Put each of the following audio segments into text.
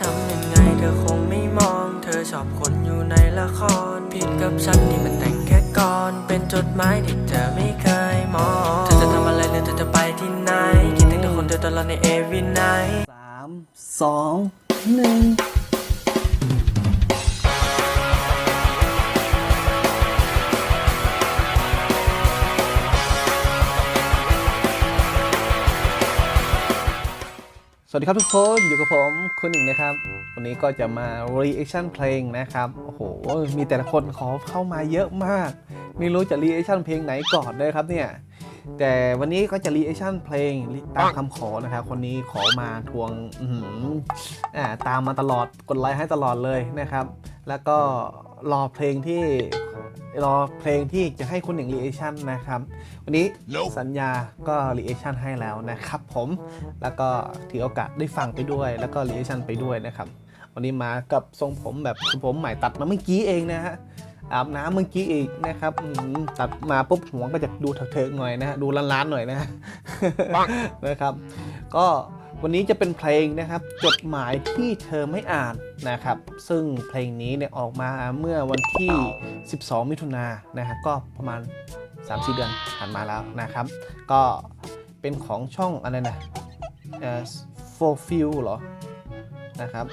ทำยังไงเธอคงไม่มอง เธอชอบคนอยู่ในละคร ผิดกับฉันที่มันแต่งแค่ก่อน เป็นจดหมายที่เธอไม่เคยมอง เธอจะทำอะไรหรือเธอจะไปที่ไหน คิดถึงแต่คนเธอตลอดใน every night สามสองหนึ่ง วัสดีครับทุกคนอยู่กับผมคุณหนึ่งนะครับ วันนี้ก็จะมา reaction เพลงนะครับ โอ้โห มีแต่ละคนขอเข้ามาเยอะมาก ไม่รู้จะ reaction เพลงไหนก่อนเลยครับเนี่ย แต่วันนี้ก็จะ reaction เพลงตามคำขอนะครับ คนนี้ขอมาทวงอ่าตามมาตลอดกดไลค์ให้ตลอดเลยนะครับ แล้วก็ รอเพลงที่รอเพลงที่จะให้คุณหนึ่ง reaction นะครับ วันนี้สัญญาก็ reaction ให้แล้วนะครับผมแล้วก็ถือโอกาสได้ฟังไปด้วย แล้วก็ reaction ไปด้วยนะครับ วันนี้มากับทรงผมแบบทรงผมใหม่ตัดมาเมื่อกี้เองนะฮะอาบน้ำเมื่อกี้อีกนะครับอืมตัดมาปุ๊บหัวก็จะดูเถิกๆหน่อยนะฮะดูล้านๆหน่อยนะฮะนะครับ ก็ วันนี้จะเป็นเพลงนะครับจดหมายที่เธอไม่อ่านนะครับ ซึ่งเพลงนี้เนี่ยออกมาเมื่อวันที่ 12 มิถุนายนนะครับก็ประมาณ 3-4 เดือนผ่านมาแล้วนะครับ ก็เป็นของช่องอะไรนะเอ่อ for f e l เหรอนะครับ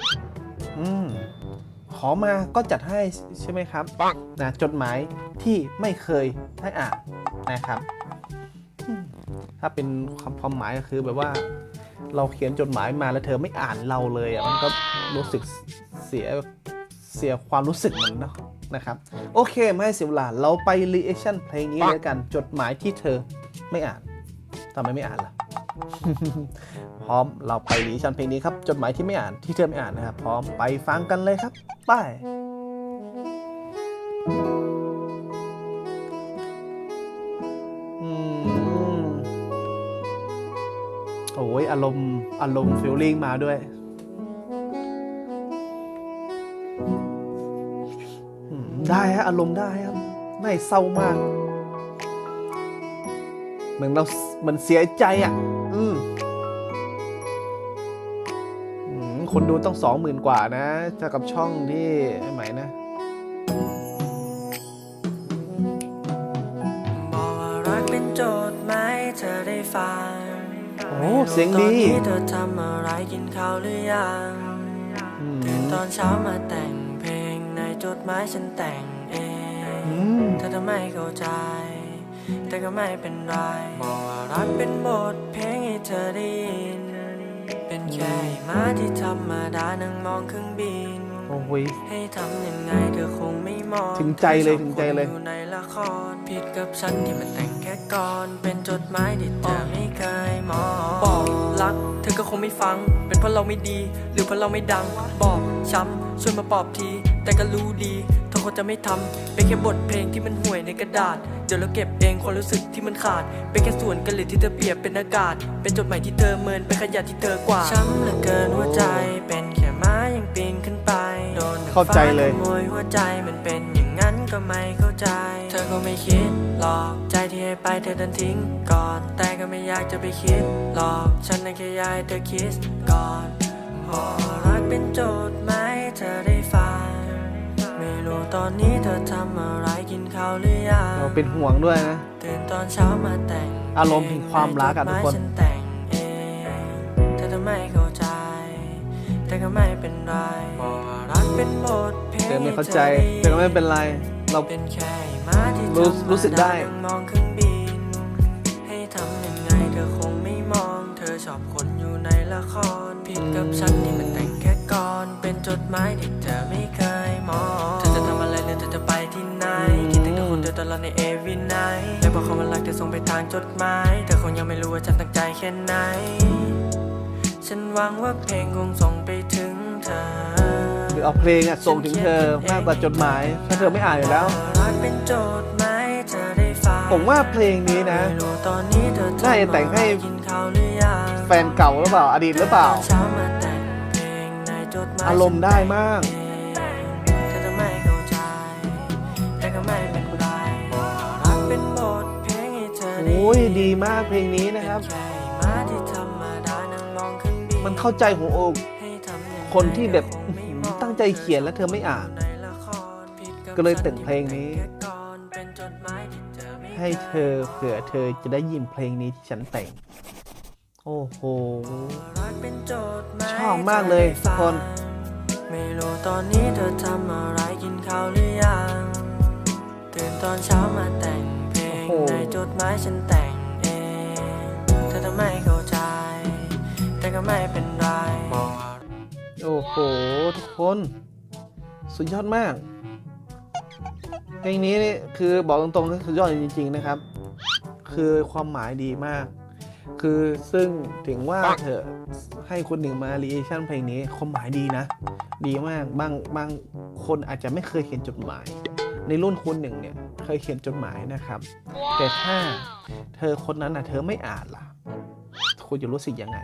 อืมขอมาก็จัดให้ใช่ไหมครับนะจดหมายที่ไม่เคยได้อ่านนะครับ ถ้าเป็นความความหมายก็คือแบบว่า เราเขียนจดหมายมาแล้วเธอไม่อ่านเราเลยอะมันก็รู้สึกเสียเสียความรู้สึกมันเนาะนะครับ โอเค ไม่ให้เสียเวลาเราไปรีแอคชั่นเพลงนี้เลยกันจดหมายที่เธอไม่อ่านทำไมไม่อ่านล่ะพร้อมเราไปรีแอคชั่นเพลงนี้ครับ จดหมายที่ไม่อ่านที่เธอไม่อ่านนะครับ พร้อมไปฟังกันเลยครับไป ยอารมณ์อารมณ์ฟิลลิ่งมาด้วยได้ฮะอารมณ์ได้ครับ ไม่เศร้ามาก เหมือนเราเหมือนเสียใจอะ อืมคนดูต้องสองหมื่นกว่านะเท่ากับช่องที่ไอ้ไหมนะบอกว่ารักเป็นโจทย์ไหมเธอได้ฟัง โอ้เสียงตอนดีนี้เธอทำอะไรกินข้าวหรือยังอืมตื่นตอนเช้ามาแต่งเพลงในจดหมายฉันแต่งเองอืมเธอจะไม่เข้าใจ แต่ก็ไม่เป็นไรบอกว่ารักเป็นบทเพลงให้เธอได้ยินเป็นแค่ม้าที่ธรรมดานั่งมองเครื่องบิน โอ้ยให้ทำยังไงเธอคงไม่มองถึงใจเลยธอชอบถึงใจเลยคนอยู่ในละครผิดกับฉันที่มันแต่งแค่ก่อน เป็นจดหมายที่เธอไม่เคยมองบอกรัก เธอก็คงไม่ฟัง เป็นเพราะเราไม่ดี หรือเพราะเราไม่ดังบอกช้ำช่วยมาปลอบที แต่ก็รู้ดีเธอคงจะไม่ทำเป็นแค่บทเพลงที่มันห่วยในกระดาษเดี๋ยวเราเก็บเองความรู้สึกที่มันขาด เป็นแค่ส่วนกันเลยที่เธอเปรียบเป็นอากาศ เป็นจดหมายที่เธอเมินเป็นขยะที่เธอกว่าช้ำเหลือเกินหัวใจเป็นแค่ไม้ยังปีนขึ้นไปโดน เข้าใจเลยฟ้าขโมยหัวใจมันเป็นอย่างนั้นก็ไม่เข้าใจ เธอก็ไม่คิดหรอกใจที่ให้ไปเธอดันทิ้งก่อน แต่ก็ไม่อยากจะไปคิดหรอกฉันนั้นแค่อยากให้เธอคิดก่อนพอรักเป็นโจทย์ไหมเธอได้ฟังไม่รู้ตอนนี้เธอทำอะไรกินข้าวหรือยังเราเป็นห่วงด้วยนะตื่นตอนเช้ามาแต่งอารมณ์ถึงความรักอะทุกคนใจดหมายฉัแต่งเองเธอจะไม่เข้าใจ แต่ก็ไม่เป็นไรบอกว่ารัก เป็นบทเพลงเธอไม่เข้าใจแต่ก็ไม่เป็นไร เราเป็นแค่ม้าที่รู้ธมดารู้สึกได้นั่งมองเครื่องบินให้ทำยังไงเธอคงไม่มอง เธอชอบคนอยู่ในละครผิดกับฉันที่มันแต่งแค่ก่อนเป็นจดหมายที่เธอไม่เคยมองเธอจะทำอะไรหรือเธอจะไปที่ไหนคิดถึงทุกคนเธอตลอดใน every night และพอเขามารักเธอส่งไปทางจดหมายเธอคงยังไม่รู้ว่าฉันตั้งใจแค่ไหนฉันหวังว่าเพลงคงส่งไปถึงเธอหรื อเอาเพลงอะส่งถึงเธอมากกว่าจดหมาย ถ้าเธอไม่อ่านอยู่แล้วรักเป็นโจทย์ไหมเธอได้ฟังผมว่าเพลงนี้นะไม่รู้ตอนนี้เธอทำน่าจะแต่งให้อะไรกินข้าวหรือยังแฟนเก่าหรือเปล่า อดีตหรือเปล่าตนเช้ามาแต่งเพลงในจดหมายอารมณ์ได้มากเธอจะไม่เข้าใจแต่ก็ไม่เป็นไรรักเป็นบทเพลงให้เธอได้โอ้ยดีมากเพลงนี้นะครับแค่ม้าที่ธรรมดานั่งมองเครื่องบินมันเข้าใจหัวอกให้ทำยังไงคนที่แบบอื้อหือตั้ งใจเขียนแล้วเธอไม่อ่าน ก็เลยแต่งเพลงนี้ ให้เธอเผื่อเธอจะได้ยินเพลงนี้ที่ฉันแต่ง โอ้โห ชอบมากเลยทุกคน ไม่รู้ตอนนี้เธอทำอะไรกินข้าวหรือยังตื่นตอนเช้ามาแต่งเพลงโอ้โหในจดหมายฉันแต่งเอง เธอจะไม่เข้าใจ แต่ก็ไม่เป็นไร โอ้โห ทุกคน สุดยอดมากเพลงนี้นี่คือบอกตรงๆสุดยอดจริง ๆ นะครับ คือความหมายดีมาก คือซึ่งถึงว่าเธอให้คนหนึ่งมารีแอคชั่นเพลงนี้ความหมายดีนะ ดีมากบางบางคนอาจจะไม่เคยเขียนจดหมาย ในรุ่นคุณหนึ่งเนี่ยเคยเขียนจดหมายนะครับ แต่ถ้าเธอคนนั้นนะเธอไม่อ่านล่ะ คุณจะรู้สึกยังไง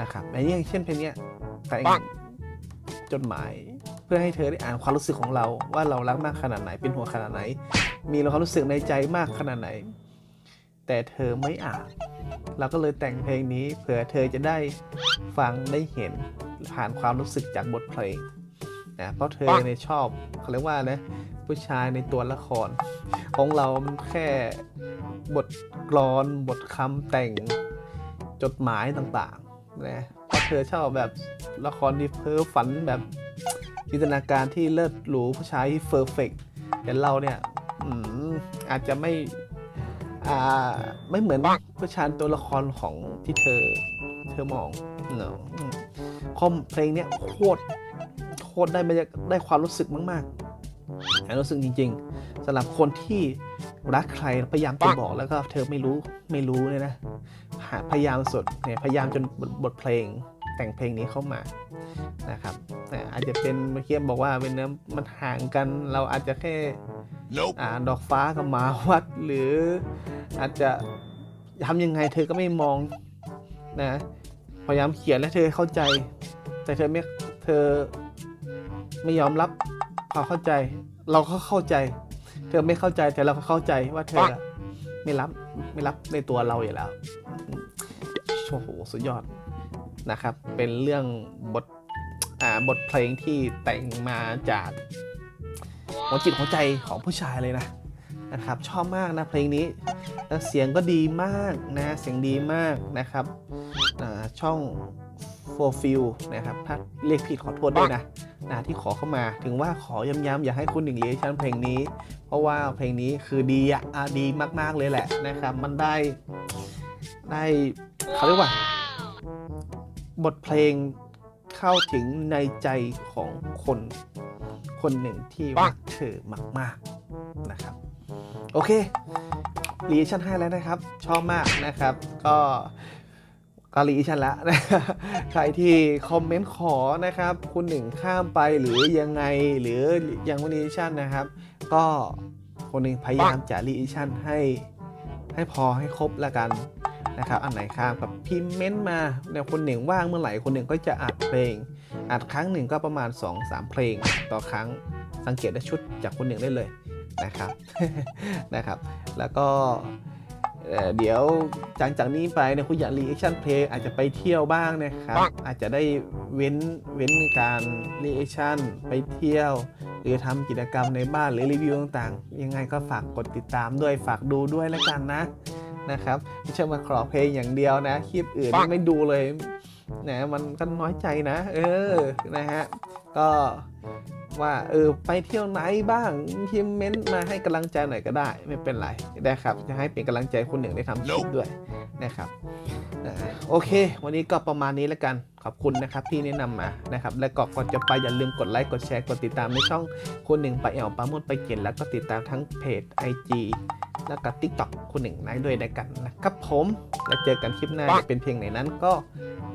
นะครับในอย่างเช่นเพลงนี้ แต่งจดหมาย เพื่อให้เธอได้อ่านความรู้สึกของเรา ว่าเรารักมากขนาดไหนเป็นห่วงขนาดไหน มีความรู้สึกในใจมากขนาดไหน แต่เธอไม่อ่านเราก็เลยแต่งเพลงนี้ เผื่อเธอจะได้ฟังได้เห็นผ่านความรู้สึกจากบทเพลงนะเพราะเธอเนี่ยชอบเขาเรียกว่านะผู้ชายในตัวละคร ของเราแค่บทกลอนบทคำแต่งจดหมายต่างๆนะ เธอชอบแบบละครที่เพ้อฝันแบบจินตนาการที่เลิศหรูผู้ชายที่เฟอร์เฟกแต่เราเนี่ยอาจจะไม่อ่าไม่เหมือนผู้ชายตัวละครของที่เธอเธอมองเนาะคอมเพลงเนี้ยโคตรโคตรได้บรรยากได้ความรู้สึกมากๆความรู้สึกจริง ๆสำหรับคนที่รักใครพยายามจะบอกแล้วก็เธอไม่รู้ไม่รู้เลยนะพยายามสุดเนี่ยพยายามจนบทเพลง แต่งเพลงนี้เข้ามานะครับแต่อาจจะเป็นเมื่อกี้บอกว่าเป็นเนื้อมันห่างกัน เราอาจจะแค่ Nope. อ่าดอกฟ้ากับหมาวัด หรืออาจจะทำยังไงเธอก็ไม่มองนะพยายามเขียนและเธอเข้าใจ แต่เธอไม่เธอไม่ยอมรับความเข้าใจ เราก็เข้าใจ เธอไม่เข้าใจแต่เราก็เข้าใจว่าเธอไม่รับไม่รับในตัวเราอยู่แล้วโอ้โหสุดยอด นะครับ เป็นเรื่องบทบทเพลงที่แต่งมาจากหัวจิตหัวใจของผู้ชายเลยนะนะครับ ชอบมากนะเพลงนี้แล้วเสียงก็ดีมากนะเสียงดีมากนะครับช่อง for feel นะครับถ้าเรียกผิดขอโทษด้วยนะนะที่ขอเข้ามาถึงว่าขอย้ำๆอยากให้คุณหนึ่งเรียชันเพลงนี้ เพราะว่าเพลงนี้คือดีอะอะดีมากๆเลยแหละนะครับ มันได้ได้เขาเรียกว่า บทเพลงเข้าถึงในใจของคน คนหนึ่งที่รักเธอมาก ๆ นะครับ โอเครีชั่นให้แล้วนะครับ ชอบมากนะครับ ก็ก็รีชั่นแล้วนะใครที่คอมเมนต์ขอนะครับ คุณหนึ่งข้ามไปหรือยังไงหรือยังวันรีชั่นนะครับ ก็คนหนึ่งพยายามจะรีชั่นให้ให้พอให้ครบละกัน นะครับ อันไหนข้ามกับพิมพ์เม้นต์มาเนี่ยคนหนึ่งว่างเมื่อไหร่คนหนึ่งก็จะอัดเพลง อัดครั้งหนึ่งก็ประมาณ 2-3 เพลงต่อครั้งสังเกตได้ชุดจากคนหนึ่งได้เลยนะครับนะครับ แล้วก็เอ่อเดี๋ยวจากจากนี้ไปเนี่ยคุณอยากรีแอคชั่นเพลงอาจจะไปเที่ยวบ้างนะครับ อาจจะได้เว้นเว้นการรีแอคชั่นไปเที่ยว หรือทำกิจกรรมในบ้านหรือรีวิวต่างๆ ยังไงก็ฝากกดติดตามด้วยฝากดูด้วยแล้วกันนะ นะครับไม่ใช่มาขอเพลงอย่างเดียวนะ คลิปอื่นนี่ไม่ดูเลยนะมันก็น้อยใจนะ เออนะฮะก็ว่าเออไปเที่ยวไหนบ้างพิมพ์เม้นต์มาให้กำลังใจหน่อยก็ได้ไม่เป็นไรนะครับจะให้เป็นกำลังใจคนหนึ่งได้ทำคลิปด้วยนะครับอ่าโอเค วันนี้ก็ประมาณนี้แล้วกันขอบคุณนะครับที่แนะนำมานะครับ และก็ก่อนจะไปอย่าลืมกดไลค์กดแชร์กดติดตามในช่องคนหนึ่งไปแอลปามุดไปเขียนแล้วก็ติดตามทั้งเพจ IG แล้วก็ TikTok คุณหนึ่งนายด้วยในกันนะครับผม แล้วเจอกันคลิปหน้าจะเป็นเพลงไหนนั้นก็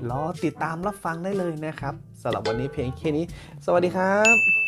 รอติดตามรับฟังได้เลยนะครับสำหรับวันนี้เพลงแค่นี้ สวัสดีครับ